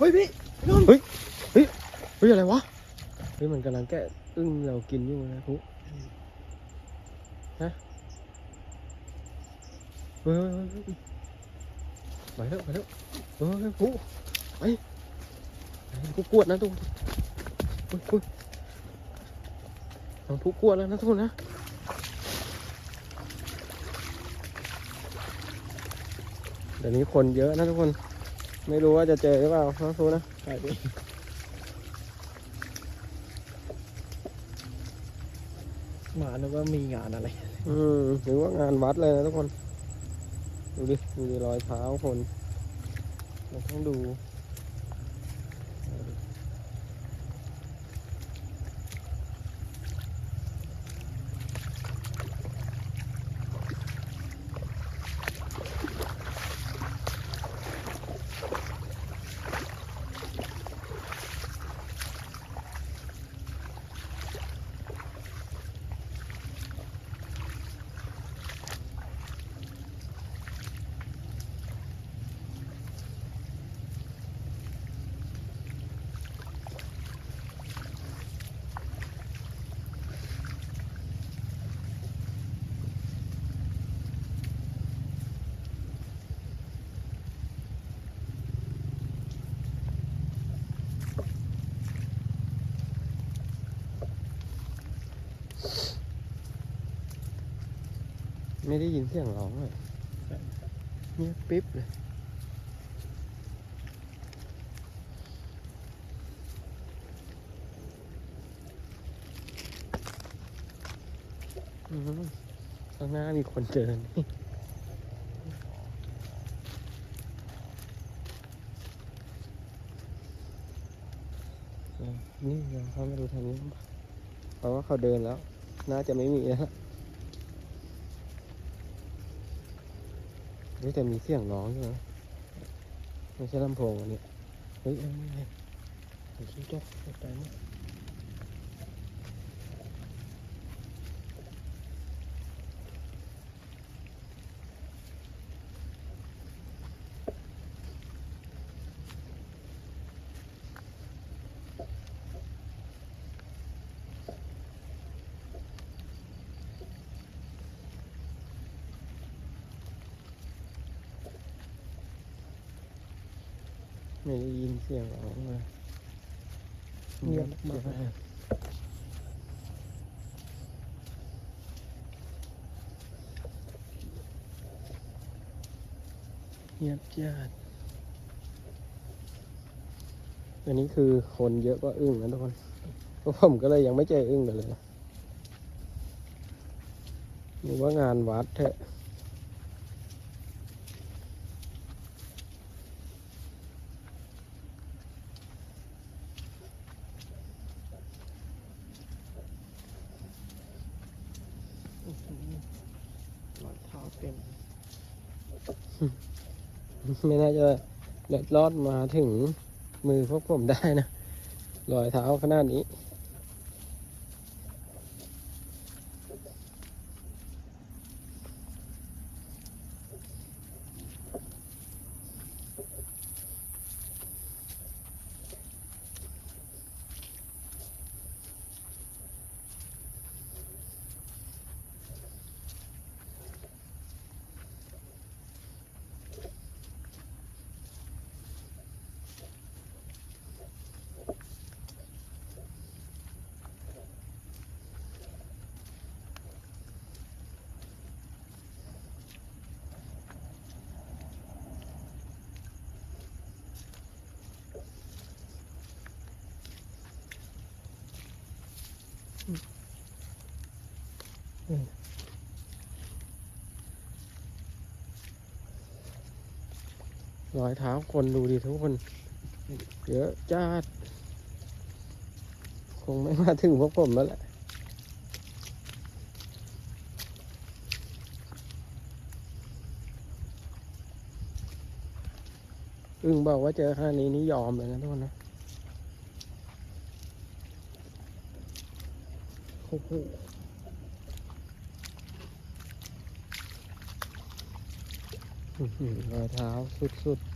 เฮ้ยพี่นนท์เฮ้ย เฮ้ย เฮ้ยอะไรวะ เฮ้ยมันกำลังแกะอึ้งเรากินอยู่นะทุฮะเฮ้ยเฮ้ยเฮ้ยเฮ้ยไปแล้วไปแล้วเฮ้ยเฮ้ยผู้ไปไปผู้กวดนะทุกคนเฮ้ยเฮ้ยทางผู้กวดแล้วนะทุกคนนะเดี๋ยวนี้คนเยอะนะทุกคน ไม่รู้ว่าจะเจอหรือเปล่าน้องทูนะใช่พี่หมานึกว่ามีงานอะไร อืมหรือว่างานวัดเลยนะทุกคน ดูดิ ดูดิรอยเท้าคน เราต้องดู ไม่ได้ยินเสียงร้องเลยเงียบปิ๊บเลยข้างหน้ามีคนเดินนี่เราเข้ามาดูทางนี้เพราะว่าเขาเดินแล้ว น่าจะไม่มีแล้ว นี่แต่มีเสียงร้องใช่ไหมไม่ใช่ลำโพงอันนี้เฮ้ยเอ้ยเอ้ยเฮ้ยขี้จกตกใจม ไม่ได้ยินเสียงร้องเลยเงียบมากเงียบจัดอันนี้คือคนเยอะกว่าอึ้งนะทุกคนเพราะผมก็เลยยังไม่เจออึ้งกันเลยนะหรือว่างานวัดเถอะ รอยเท้าเต็ม ไม่น่าจะเล็ดลอดมาถึงมือพวกผมได้นะรอยเท้าขนาดนี้ รอยเท้าคนดูดิทุกคน เยอะจัดคงไม่มาถึงพวกผมแล้วแหละอึ้งบอกว่าเจอขนาดนี้นี่ยอมเลยนะทุกคนนะ โอ้โหรอยเท้าสุดๆ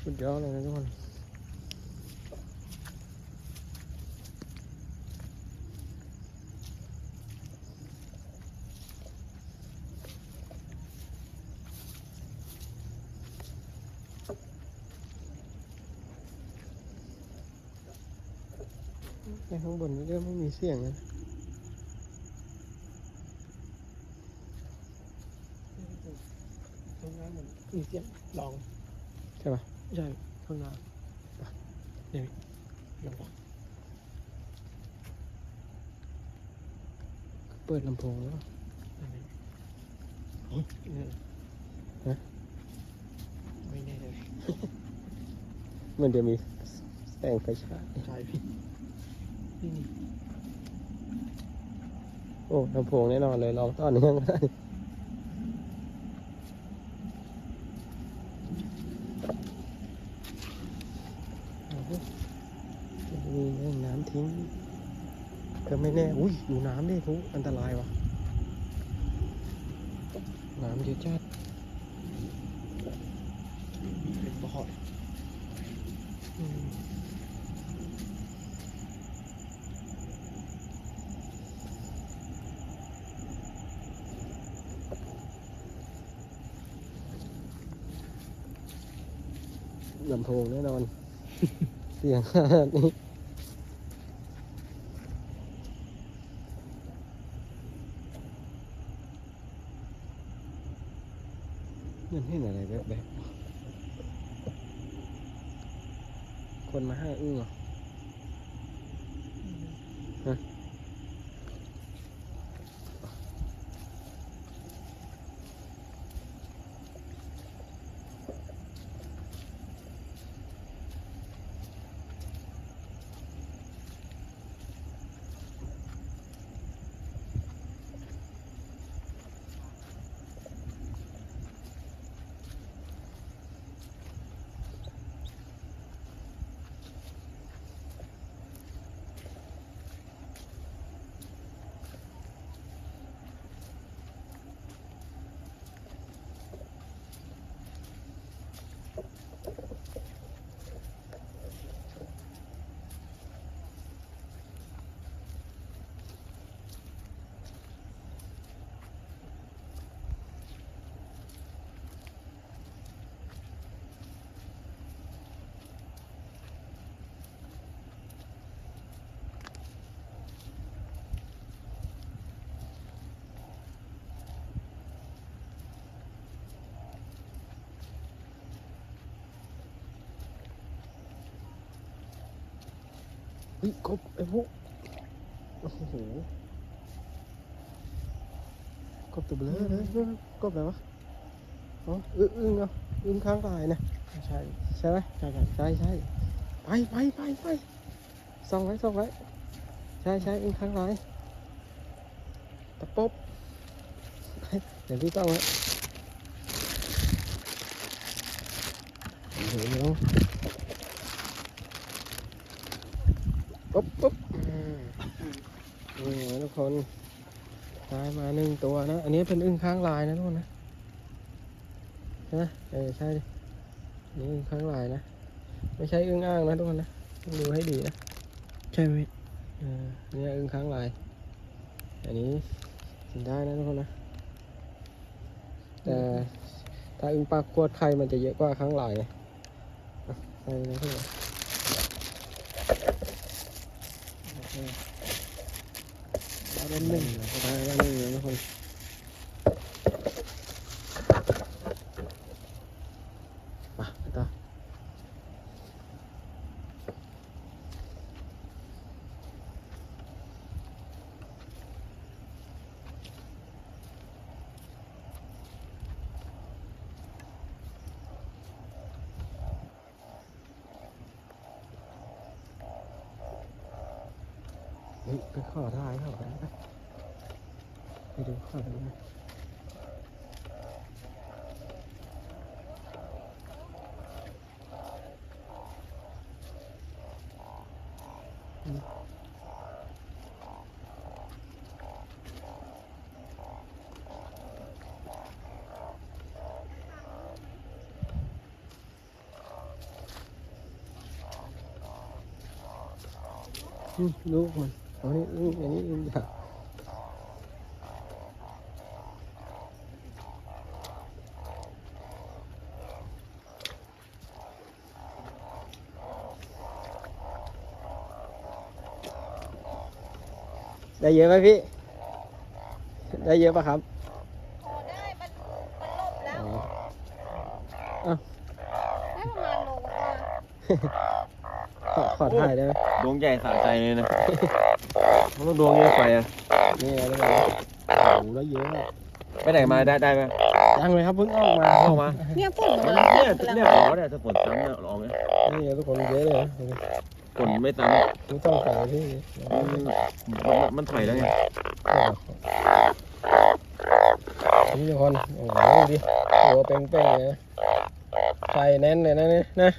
สุดยอดเลยนะทุกคนข้างบนนี่เริ่มไม่มีเสียงแล้วนะข้างหน้าเหมือนมีเสียงลองใช่ปะใช่ข้างหน้าเดี๋ยวลองฟังเปิดลำโพงแล้วอันนี้นี่เนี่ยฮะไม่แน่เลยเหมันจะมีแสงไฟฉายใช่พี่นี่นี่ โอ้ลำโพงแน่นอนเลยลองต้อเนื่องก็ได้มีน้ำทิ้งก็ไม่แน่ อุ้ยดูน้ำดิทุกอันตรายวะน้ำเยอะจัด เป็นบ่อยอืม ลำโพงแน่นอน เสียงขนาดนี้มันเห็นอะไรแบบแบบๆคนมาห้าอึ้งเหรอ ฮะ เฮ้ยกบไอ้พวกโอ้โหกบตัวเบลอเลยกบอะไรวะอ๋ออึ้งอึ้งเหรออึ้งข้างกายนะใช่ใช่ไหมใช่ใช่ใช่ใช่ไปไปไปไปส่องไว้ส่องไว้ใช่ใช่อึ้งข้างกายตะปบเดี๋ยวพี่ต้องไว้โอ้โหเดี๋ยวปุ๊บปุ๊บอืมนี่นะทุ กคนได้มาหนึ่งตัวนะ อันนี้เป็นอึ้งข้างลายนะทุกคนนะใช่ไหมเออใช่ดินี่อึ้งข้างลายนะ ไม่ใช่อึ้งอ่างนะทุกคนนะต้องดูให้ดีนะใช่ไหมเออเนี่ยอึ้งข้างลาย อันนี้กินได้นะทุกคนนะแต่ถ้าอึ้งปากขวดไข่มันจะเยอะกว่าข้างลายไงอะใส่นะทุกคน โอเคเราเล่ Hello. Hello. No one. อานี่ลูกอันนี้อยากได้เยอะไหมพี่ ได้เยอะปะครับพอได้มันมันลบแล้วอ๋อได้ประมาณโลกว่า ขอขอถ่ายได้ไหมดวงใหญ่สะใจเลยนะมันต้องดวงเยอะไปอะนี่อะไรแบบนี้โอ้โหแล้วเยอะอะไปไหนมาได้ได้ไหมยังเลยครับเพิ่งออกมาออกมาเนี่ยฝนมัมานเนี่ยกำลังเนี่ยขอเนี่ยถ้าฝนซ้ำเนี่ยออกไหมนี่ทุกคนเยอะเลยฝนไม่ซ้ำทุกต้องใส่ที่มันมันมันถอยแล้วไงนี่ทุกคนโอ้โหดูดิตัวเป้งๆเลยนะไข่แน่นเลยนะเนี่ยนะ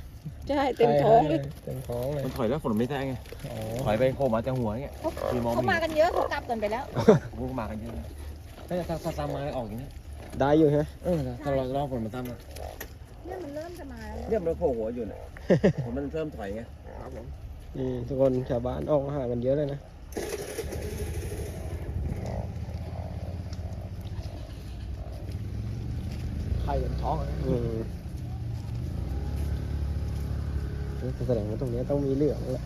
ใช่เต็มท้องเลย เต็มท้องเลยมันถอยแล้วฝนไม่แท้ไงอ๋อถอยไปโผล่มาจากหัวเงี้ยคือมองเขาไม่มาเห็นกันเยอะเขากลับกันไปแล้วพวกมากันเยอะนะถ้าถ้าถ้าซ้ำมาแล้วออกอย่างนี้ได้อยู่ฮะเออถ้าเราลองฝนมันซ้ำมาเนี่ยมันเริ่มจะมาแล้วเนี่ยมันโผล่หัวอยู่น่ะมันเริ่มถอยไงนี่ทุกคนชาวบ้านออกมาหากันเยอะเลยนะไข่เต็มท้องเลยอืมนี่ แสดงว่าตรงเนี้ยต้องมีเหลืองแหละ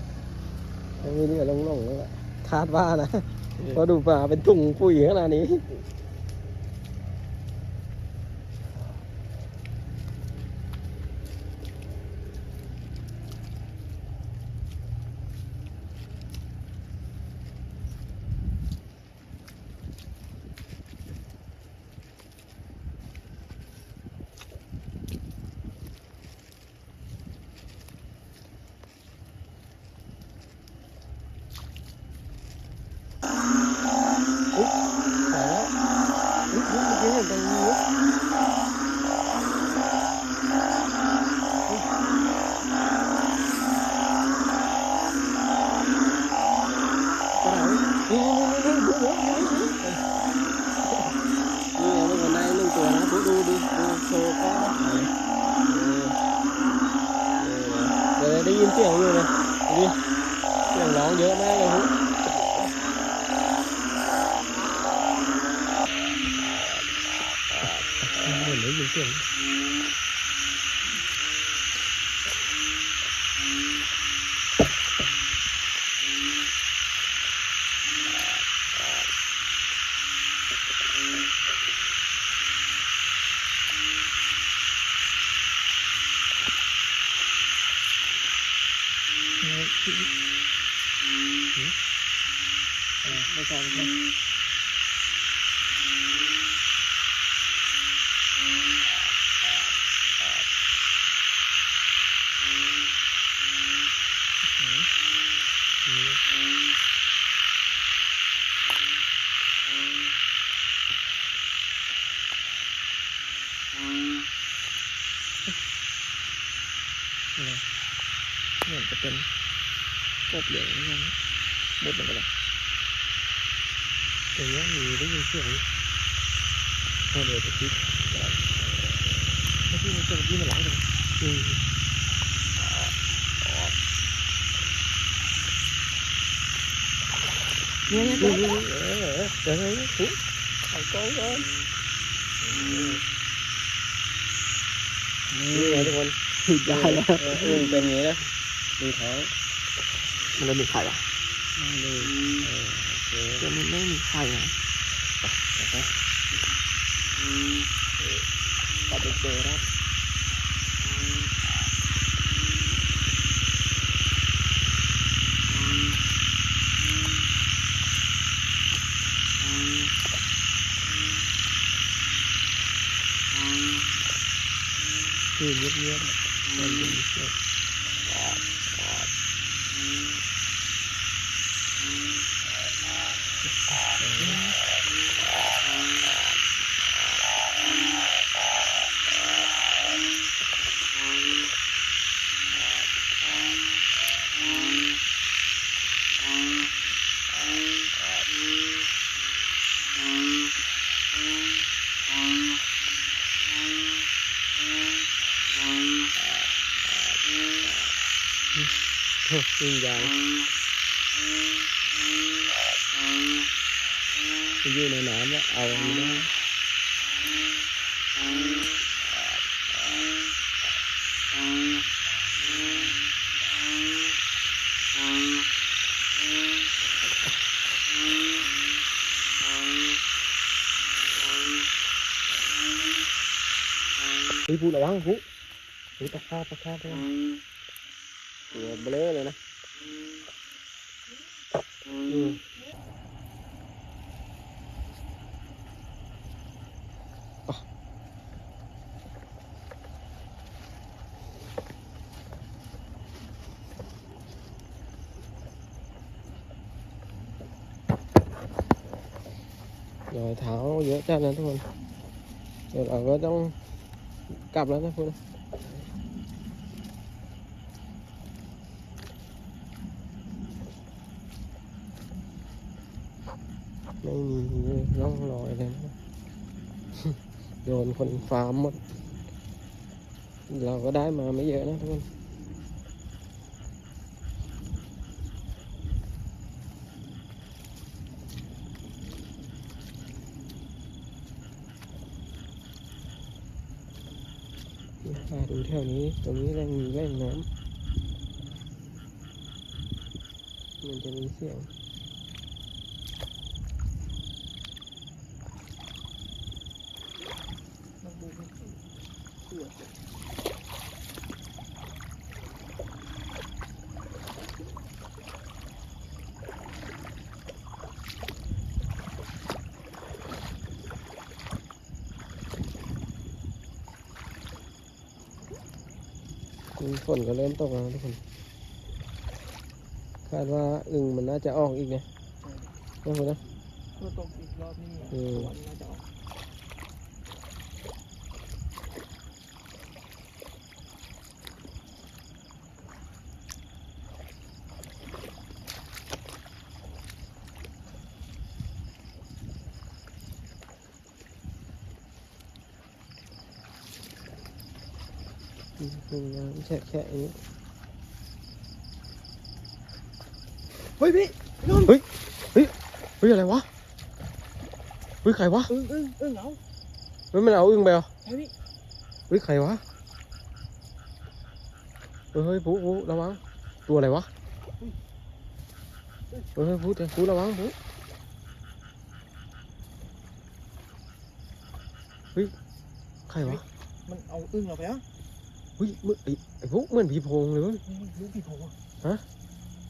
ต้องมีเหลืองลงๆแล้วแหละคาดว่านะเพราะดูปลาเป็นถุงปุ๋ยขนาดนี้ ไม่ใช่ไม่ใช่เหมือนจะเป็นกบเหลืองหรือยังหมดแล้วก็เลย อย่างเงี้ยมีได้ยินเสียงพอเดี๋ยวจะคิดถ้าพี่มันจอพี่มันร้องเลยอืมเนี่ยเนี่ยนี่นี่เออเออเดี๋ยวนี้ปุ๊บเอากล้องก่อนนี่ไงทุกคนได้แล้วอืมเป็นอย่างนี้นะดูท้องมันเลยมีไข่อะนี่เออโอเคตัวนี้ไม่มีไข่นะตัด ไปเจอครับคือเงียบๆมันเป็นเสียงวิ่งยาว อยู่ในน้ำแล้วเอาไม่ได้ เฮ้ยพูระวังพูเฮ้ยตะคาบตะคาบระวังตัวเบลอเลยนะอืมอะรอยเท้าเยอะจัดนะทุกคน เดี๋ยวเราก็ต้อง กลับแล้วนะคุณไม่มีร่องรอยเลยนะโดนคนฟาร์มหมด เราก็ได้มาไม่เยอะนะทุกคนมาดูแถวนี้ตรงนี้ยังมีแหล่งน้ำมันจะมีเสียง อืมฝนก็เริ่มตกแล้วนะทุกคน คาดว่าอึ่งมันน่าจะออกอีกนะนะคุณนะเพื่อตกอีกรอบนี้อืม วันน่าจะออก อืม เป็นน้ำแฉะๆอย่างนี้เฮ้ยพี่เฮ้ยอะไรวะ เฮ้ยใครวะ อึ้งอึ้งอึ้งเอาเฮ้ยมันเอาอึ่งไปเหรอใช่พี่เฮ้ยใครวะ เฮ้ยเฮ้ยปุ๊ปุ๊ระวัง ตัวอะไรวะ เฮ้ยเฮ้ยปุ๊แต่ปุ๊ระวังปุ๊เฮ้ย ใครวะ มันเอาอึ้งเราไปอะ เฮ้ยมึงไอ้ไอ้ปุ๊เหมือนผีโพงเลยเว้ยนี่ลูกผีโพงอะฮะ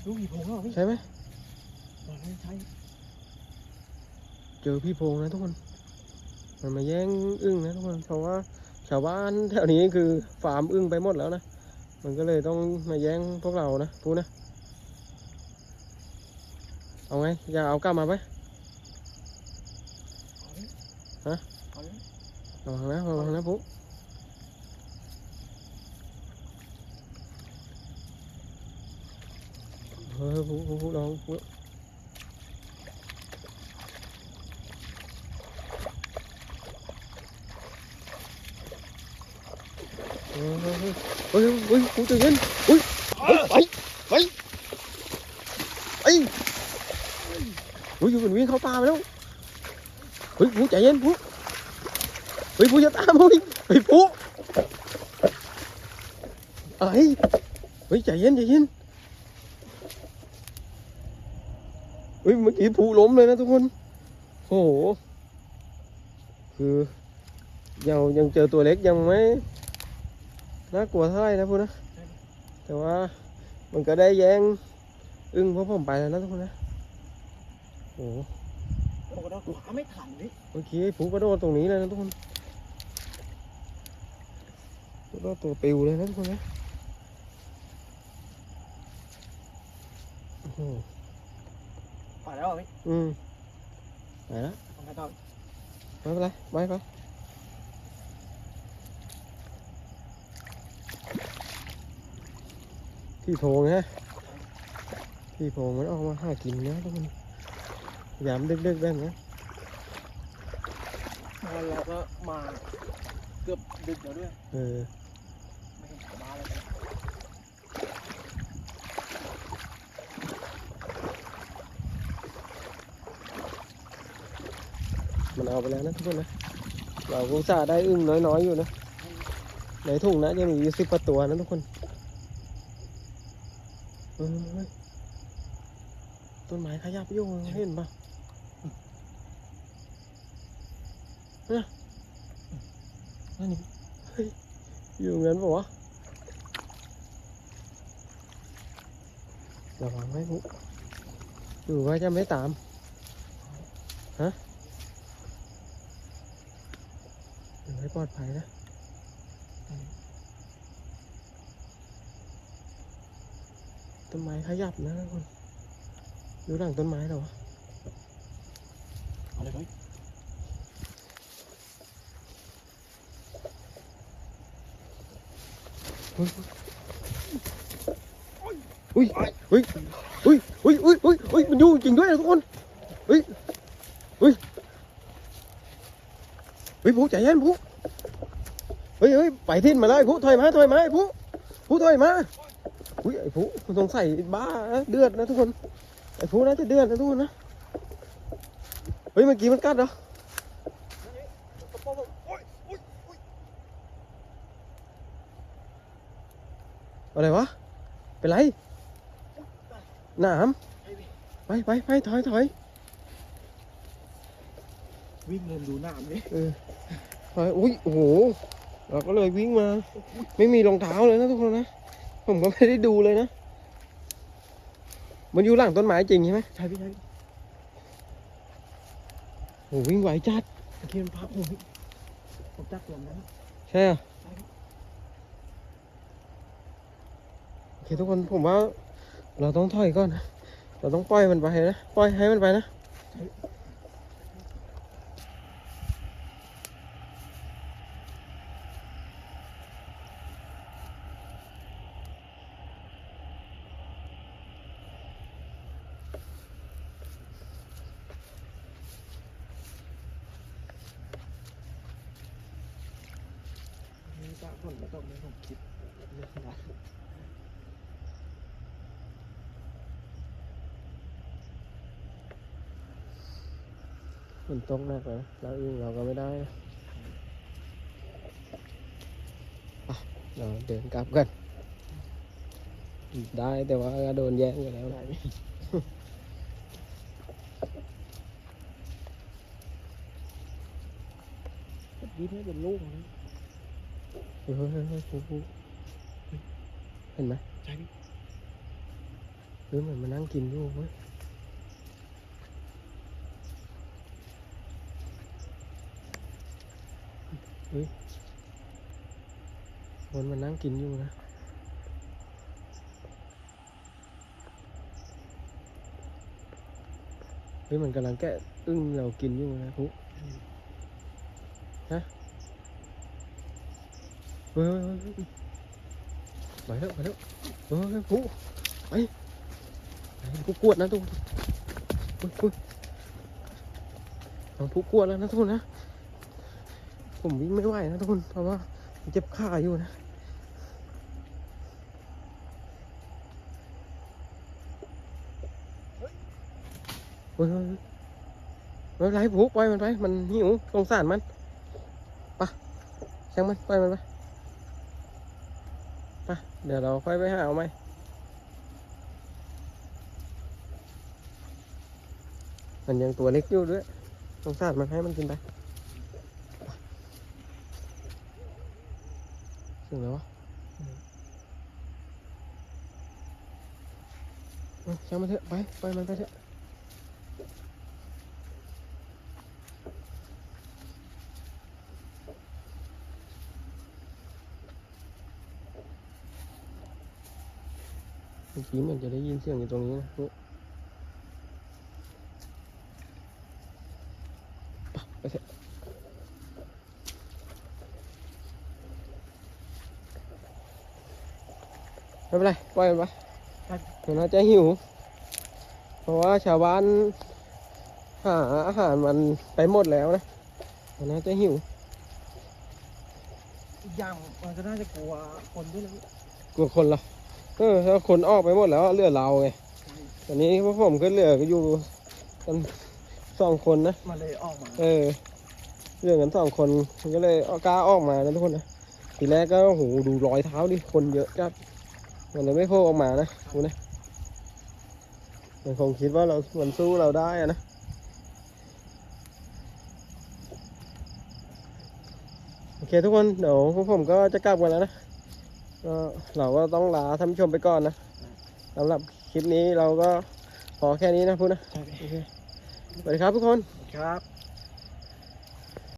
ลูกผีโพงเหรอพี่ใช่ไหมไม่ใช่เจอพี่โพงนะทุกคน มันมาแย่งอึ้งนะทุกคนเพราะว่าชาวบ้านแถวนี้คือฟาร์มอึ้งไปหมดแล้วนะ มันก็เลยต้องมาแย่งพวกเรานะพูดนะ เอาไงอย่าเอากลับมาไหมฮะเอาเลยระวังนะระวังนะปุ๊ เฮ้ยปุ๊ปุ๊ปุ๊ลองปุ๊เฮ้ยเฮ้ยเฮ้ยเฮ้ยเฮ้ยปุ๊ใจเย็นอุ้ยเฮ้ยไปไปไปอุ้ยอยู่มันวิ่ง เฮ้ยเมื่อกี้ผูล้มเลยนะทุกคนโอ้โหคือยังยังเจอตัวเล็กยังไม่น่ากลัวเท่าไหร่นะพูนะแต่ว่ามันก็ได้แย้งอึ้งเพวกผมไปแล้วนะทุกคนนะโอ้โหโอ้โหเราขวาไม่ทันดิเมื่อกี้ผูกระโดดตรงนี้เลยนะทุกคนก็ตัวปิวเลยนะทุกคนนะโอ้โห ไปแล้วเหรอพี่อืมไปแล้วทำไงต่อไม่เป็นไรไปไปพี่โพงฮะพี่โพงมันออกมาหากินนะทุกคนยามดึกๆแบบนี้แล้วเราก็มาเกือบดึกแล้วด้วยเออ ไม่เห็นชาวบ้านเลย มันเอาไปแล้วนะทุกคนนะเราก็อุตส่าห์ได้อึ้งน้อยๆอยู่นะ ในถุงนะยังมีอยู่สิบกว่าตัวนะทุกคนเออต้นไม้ขยับอยู่เห็นปะนั่นนี่อยู่งั้นปะวะระวังไว้พุหรือว่าจะไม่ตาม ฮะอยู่ให้ ปลอดภัยนะต้นไม้ขยับนะทุกคนดูหลังต้นไม้เหรอวะเอาเลยเฮ้ยอุ้ยอุ้ยอุ้ยอุ้ยอุ้ยอุ้ยอุ้ยมันอยู่จริงด้วยนะทุกคนอุ้ยอุ้ยเฮ้ยผู้ใจเย็นผู้ เฮ้ยเฮ้ยไปทิ้นมาแล้วไอ้ผู้ถอยมาถอยมาไอ้ผู้ผู้ถอยมาอุ้ยไอ้ผู้มันสงสัยบ้านะเดือดนะทุกคนไอ้ผู้น่าจะเดือดนะทุกคนนะเฮ้ยเมื่อกี้มันกัดเหรออะไรวะเป็นไรหนามไปไปไปถอยถอยวิ่งเงินดูหน้ามันดิเออถอยอุ้ยโอ้โห เราก็เลยวิ่งมา ไม่มีรองเท้าเลยนะทุกคนนะ ผมก็ไม่ได้ดูเลยนะ มันอยู่หลังต้นไม้จริงใช่ไหมใช่พี่ใช่โอ้วิ่งไหวจัดเมื่อกี้มันพับผมผมจักลมนั้นใช่เหรอโอเคทุกคนผมว่า เราต้องถอยก่อนนะเราต้องปล่อยมันไปนะ ปล่อยให้มันไปนะ นี่ตาฝนมาตกในผมคิดเรื่องนะฝนตกหนักเลยเราเองเราก็ไม่ได้นะเราเดินกลับกัน ได้แต่ว่าก็โดนแย่งไปแล้วได้ไหมยิ้มให้เป็นลูกนะ เฮ้ยเฮ้ยเฮ้ยกูเห็นไหมใช่พี่เฮ้ยเหมือนมานั่งกินอยู่เว้ยเฮ้ยคนมานั่งกินอยู่นะเฮ้ยมันกำลังแกะอึ้งเรากินอยู่นะพุฮะ เฮ้ยเฮ้ยเฮ้ยเฮ้ยไปแล้วไปแล้วเฮ้ยเฮ้ไปไปพุกวดนะทุกคนเฮ้น้องพุกวดแล้วนะทุกคนนะ ผมวิ่งไม่ไหวนะทุกคนเพราะว่าเจ็บขาอยู่นะเฮ้ยเฮ้ยเฮ้ยไม่เป็นไรผูกปล่อยมันไป มันหิวสงสารมันไปะช่างมันปล่อยมันไป ปเดี๋ยวเราค่อยไปหาเอาไหมมันยังตัวเล็กอยู่ด้วยสงสารมันให้มันกินไปถึงแล้ววะเอาช่างมันเถอะไปไปมันไปเถอะ เมื่อกี้เหมือนจะได้ยินเสียงอยู่ตรงนี้นะไปเถอะไม่เป็นไรปล่อยมันไปเดี๋ยวน่าจะหิว เพราะว่าชาวบ้านหาอาหารมันไปหมดแล้วนะมันน่าจะหิวอีกอย่างมันก็น่าจะกลัวคนด้วยนะกลัวคนเหรอ เออถ้าคนออกไปหมดแล้วเหลือเราไงตอนนี้พวกผมก็เหลือก็อยู่กันสองคนนะ มาเลยออกมาเออเรื่องกันสองคนมันก็เลยเอากล้าออกมานะทุกคนนะทีแรกก็โอ้โหดูรอยเท้าดิคนเยอะจัดมันเลยไม่โผล่ออกมานะดูนะมันคงคิดว่าเรามันสู้เราได้อะนะโอเคทุกคนเดี๋ยวพวกผมก็จะกลับกันแล้วนะ ก็เราก็ต้องลาท่านผู้ชมไปก่อนนะสำหรับคลิปนี้เราก็พอแค่นี้นะพูดนะโอเคสวัสดีครับทุกคนครับ